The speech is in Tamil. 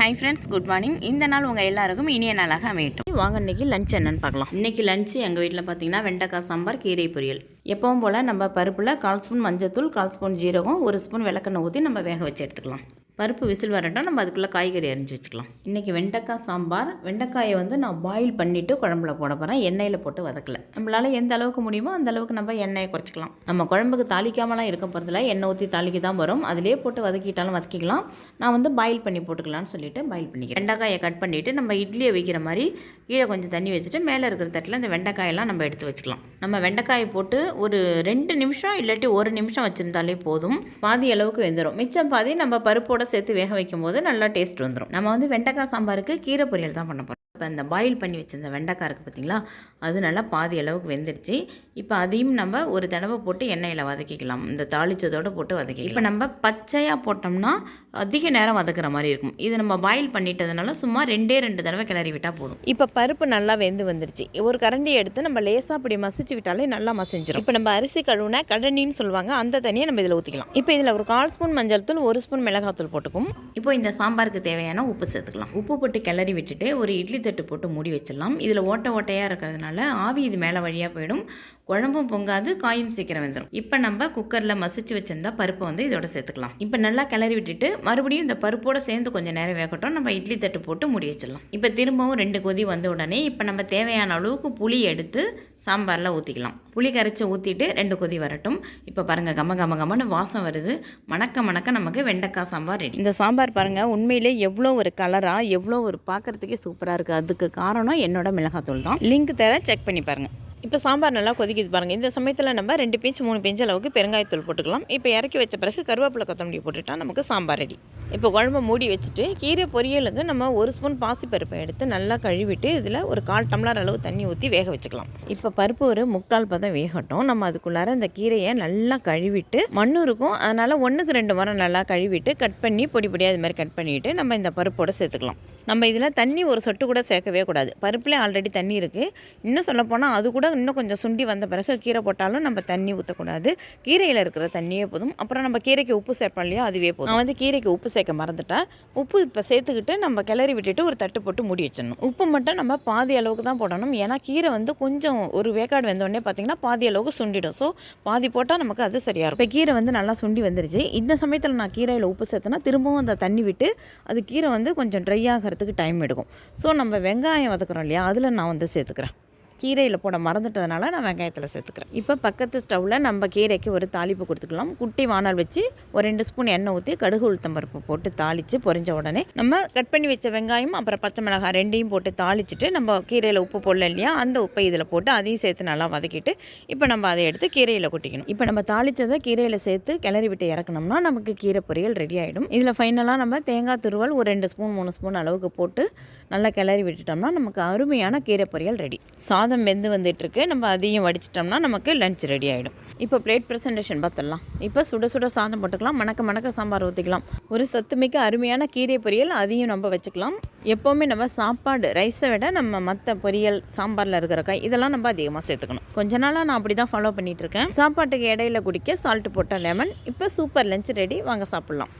ஹாய் ஃப்ரெண்ட்ஸ் குட் மார்னிங் இந்த நாள் உங்கள் எல்லாருக்கும் இனிய நாளாக அமையட்டும். வாங்க இன்னைக்கு லஞ்ச் என்னன்னு பார்க்கலாம். இன்னைக்கு லஞ்சு எங்கள் வீட்டில் பார்த்தீங்கன்னா வெண்டைக்காய் சாம்பார் கீரை பொரியல். எப்பவும் போல் நம்ம பருப்பில் கால் ஸ்பூன் மஞ்சத்தூள் கால் ஸ்பூன் ஜீரகம் ஒரு ஸ்பூன் விளக்கெண்ணெய் ஊற்றி நம்ம வேக வச்சு எடுத்துக்கலாம். பருப்பு விசில் வரட்டும் நம்ம அதுக்குள்ளே காய்கறி அரிஞ்சு வச்சுக்கலாம். இன்றைக்கி வெண்டைக்காய் சாம்பார். வெண்டைக்காயை வந்து நான் பாயில் பண்ணிவிட்டு குழம்புல போட போகிறேன் எண்ணெயில் போட்டு வதக்கல. நம்மளால் எந்த அளவுக்கு முடியுமோ அந்த அளவுக்கு நம்ம எண்ணெயை குறைச்சிக்கலாம். நம்ம குழம்புக்கு தாளிக்காமலாம் இருக்க போகிறதுல எண்ணெய் ஊற்றி தாளிக்க தான் வரும். அதிலே போட்டு வதக்கிட்டாலும் வதக்கிக்கலாம். நான் வந்து பாயில் பண்ணி போட்டுக்கலாம்னு சொல்லிட்டு பாயில் பண்ணிக்கிறேன். வெண்டைக்காயை கட் பண்ணிவிட்டு நம்ம இட்லியை வைக்கிற மாதிரி கீழே கொஞ்சம் தண்ணி வச்சுட்டு மேலே இருக்கிற தட்டில் இந்த வெண்டைக்காயெல்லாம் நம்ம எடுத்து வச்சுக்கலாம். நம்ம வெண்டைக்காயை போட்டு ஒரு ரெண்டு நிமிஷம் இல்லாட்டி ஒரு நிமிஷம் வச்சுருந்தாலே போதும். பாதி அளவுக்கு வெந்துடும் மிச்சம் பாதி நம்ம பருப்போட சேர்த்து வேக வைக்கும் போது நல்லா டேஸ்ட் வந்துடும் நம்ம வந்து வெண்டைக்காய் சாம்பாருக்கு கீரை பொரியல் தான் பண்ண போகிறோம் இப்போ இந்த பாயில் பண்ணி வச்சிருந்த வெண்டைக்காய் இருக்குது பார்த்தீங்களா அது நல்லா பாதி அளவுக்கு வெந்துடுச்சு இப்போ அதையும் நம்ம ஒரு தடவை போட்டு எண்ணெயில் வதக்கிக்கலாம். இந்த தாளிச்சதோடு போட்டு வதக்கி இப்போ நம்ம பச்சையாக போட்டோம்னா அதிக நேரம் வதக்குற மாதிரி இருக்கும். இது நம்ம பாயில் பண்ணிட்டதுனால சும்மா ரெண்டே ரெண்டு தடவை கிளறி விட்டால் போதும். இப்போ பருப்பு நல்லா வெந்து வந்துருச்சு. ஒரு கரண்டி எடுத்து நம்ம லேசாக அப்படி மசிச்சு விட்டாலே நல்லா மசிஞ்சிடும் இப்போ நம்ம அரிசி கழுவுனா கடனின்னு சொல்லுவாங்க அந்த தண்ணியை நம்ம இதில் ஊற்றிக்கலாம் இப்போ இதில் ஒரு கால் ஸ்பூன் மஞ்சள் தூள் ஒரு ஸ்பூன் மிளகாத்தூள் போட்டுக்கும். இப்போ இந்த சாம்பாருக்கு தேவையான உப்பு சேர்த்துக்கலாம். உப்பு போட்டு கிளறி விட்டுட்டு ஒரு இட்லி தட்டு போட்டு மூடி வச்சிடலாம். இதில் ஓட்டை ஓட்டையாக இருக்கிறதுனால ஆவி இது மேலே வழியாக போயிடும். குழம்பும் பொங்காது காயும் சீக்கிரம் வந்துடும் இப்போ நம்ம குக்கரில் மசிச்சு வச்சிருந்தா பருப்பை வந்து இதோட சேர்த்துக்கலாம். இப்போ நல்லா கிளறி விட்டுட்டு மறுபடியும் இந்த பருப்போட சேர்ந்து கொஞ்சம் நேரம் வேகட்டும். நம்ம இட்லி தட்டு போட்டு மூடி வச்சிடலாம். இப்போ திரும்பவும் ரெண்டு கொதி வந்த உடனே இப்போ நம்ம தேவையான அளவுக்கு புளி எடுத்து சாம்பாரில் ஊற்றிக்கலாம். புளி கரைச்சி ஊற்றிட்டு ரெண்டு கொதி வரட்டும். இப்போ பாருங்கள் கம கம கமன்னு வாசம் வருது. மணக்க மணக்க நமக்கு வெண்டைக்காய் சாம்பார் ரெடி இந்த சாம்பார் பாருங்கள் உண்மையிலே எவ்வளோ ஒரு கலராக எவ்வளோ ஒரு பார்க்குறதுக்கே சூப்பராக இருக்குது அதுக்கு காரணம் என்னோட மிளகாத்தூள் தான். லிங்க் தர செக் பண்ணி பாருங்கள் இப்போ சாம்பார் நல்லா கொதிக்குது பாருங்கள் இந்த சமயத்தில் நம்ம ரெண்டு பிஞ்சு மூணு பேஞ்சு அளவுக்கு பெருங்காயத்தூள் போட்டுக்கலாம். இப்போ இறக்கி வச்ச பிறகு கருவேப்பிலை கொத்தமல்லி போட்டுட்டால் நமக்கு சாம்பார் ரெடி. இப்போ குழம்பு மூடி வச்சுட்டு கீரை பொரியலுக்கு நம்ம ஒரு ஸ்பூன் பாசிப்பருப்பை எடுத்து நல்லா கழுவிட்டு இதில் ஒரு கால் டம்ளர் அளவு தண்ணி ஊற்றி வேக வச்சுக்கலாம். இப்போ பருப்பு ஒரு முக்கால் பதம் வேகட்டும். நம்ம அதுக்குள்ளார இந்த கீரையை நல்லா கழுவிட்டு மண்ணு இருக்கும். அதனால் ஒன்றுக்கு ரெண்டு முறை நல்லா கழுவிட்டு கட் பண்ணி பொடி பொடியாக இது மாதிரி கட் பண்ணிவிட்டு நம்ம இந்த பருப்போடு சேர்த்துக்கலாம். நம்ம இதில் தண்ணி ஒரு சொட்டு கூட சேர்க்கவே கூடாது. பருப்புலேயே ஆல்ரெடி தண்ணி இருக்குது இன்னும் சொல்லப்போனால் அது கூட இன்னும் கொஞ்சம் சுண்டி வந்த பிறகு கீரை போட்டாலும் நம்ம தண்ணி ஊற்றக்கூடாது கீரையில் இருக்கிற தண்ணியே போதும். அப்புறம் நம்ம கீரைக்கு உப்பு சேர்ப்போம் இல்லையா அதுவே போதும். நான் வந்து கீரைக்கு உப்பு சேர்க்க மறந்துட்டேன் உப்பு இப்போ சேர்த்துக்கிட்டு நம்ம கிளறி விட்டுட்டு ஒரு தட்டு போட்டு மூடி வச்சிடணும். உப்பு மட்டும் நம்ம பாதி அளவுக்கு தான் போடணும். ஏன்னா கீரை வந்து கொஞ்சம் ஒரு வேக்காடு வெந்தோடனே பார்த்திங்கன்னா பாதி அளவுக்கு சுண்டிடும். ஸோ பாதி போட்டால் நமக்கு அது சரியாக இருக்கும். இப்போ கீரை வந்து நல்லா சுண்டி வந்துருச்சு. இந்த சமயத்தில் நான் கீரையில் உப்பு சேர்த்தேன்னா திரும்பவும் அந்த தண்ணி விட்டு அது கீரை வந்து கொஞ்சம் ட்ரை ஆகிறதுக்கு டைம் எடுக்கும். ஸோ நம்ம வெங்காயம் வதக்குறோம் இல்லையா? அதில் நான் வந்து சேர்த்துக்கிறேன். கீரையில் போட மறந்துட்டதுனால நான் வெங்காயத்தில் சேர்த்துக்கிறேன். இப்போ பக்கத்து ஸ்டவ்வில் நம்ம கீரைக்கு ஒரு தாளிப்பு கொடுத்துக்கலாம். குட்டி வானல் வச்சு ஒரு ரெண்டு ஸ்பூன் எண்ணெய் ஊற்றி கடுகு உளுத்தம் பருப்பு போட்டு தாளித்து பொரிஞ்ச உடனே நம்ம கட் பண்ணி வச்ச வெங்காயம் அப்புறம் பச்சை மிளகாய் ரெண்டையும் போட்டு தாளிச்சிட்டு நம்ம கீரையில் உப்பு போடல இல்லையா அந்த உப்பை இதில் போட்டு அதையும் சேர்த்து நல்லா வதக்கிட்டு இப்போ நம்ம அதை எடுத்து கீரையில் கொட்டிக்கணும். இப்போ நம்ம தாளித்ததை கீரையில் சேர்த்து கிளறி விட்டு இறக்கணும்னா நமக்கு கீரை பொரியல் ரெடி ஆகிடும் இதில் ஃபைனலாக நம்ம தேங்காய் துருவல் ஒரு ரெண்டு ஸ்பூன் மூணு ஸ்பூன் அளவுக்கு போட்டு நல்லா கிளறி விட்டுட்டோம்னா நமக்கு அருமையான கீரை பொரியல் ரெடி சாதம் வெந்து வந்துட்டுருக்கு. நம்ம அதையும் வடிச்சிட்டோம்னா நமக்கு லஞ்ச் ரெடி ஆகிடும் இப்போ பிளேட் ப்ரெசன்டேஷன் பார்த்துடலாம். இப்போ சுட சுட சாதம் போட்டுக்கலாம். மணக்க மணக்க சாம்பார் ஊற்றிக்கலாம் ஒரு சத்துமிக்க அருமையான கீரை பொரியல் அதையும் நம்ம வச்சுக்கலாம். எப்போவுமே நம்ம சாப்பாடு ரைஸை விட நம்ம மற்ற பொரியல் சாம்பாரில் இருக்கிற காய் இதெல்லாம் நம்ம அதிகமாக சேர்த்துக்கணும். கொஞ்ச நாளாக நான் அப்படி தான் ஃபாலோ பண்ணிகிட்ருக்கேன் சாப்பாட்டுக்கு இடையில குடிக்க சால்ட்டு போட்ட லெமன் இப்போ சூப்பர் லஞ்ச் ரெடி வாங்க சாப்பிட்லாம்.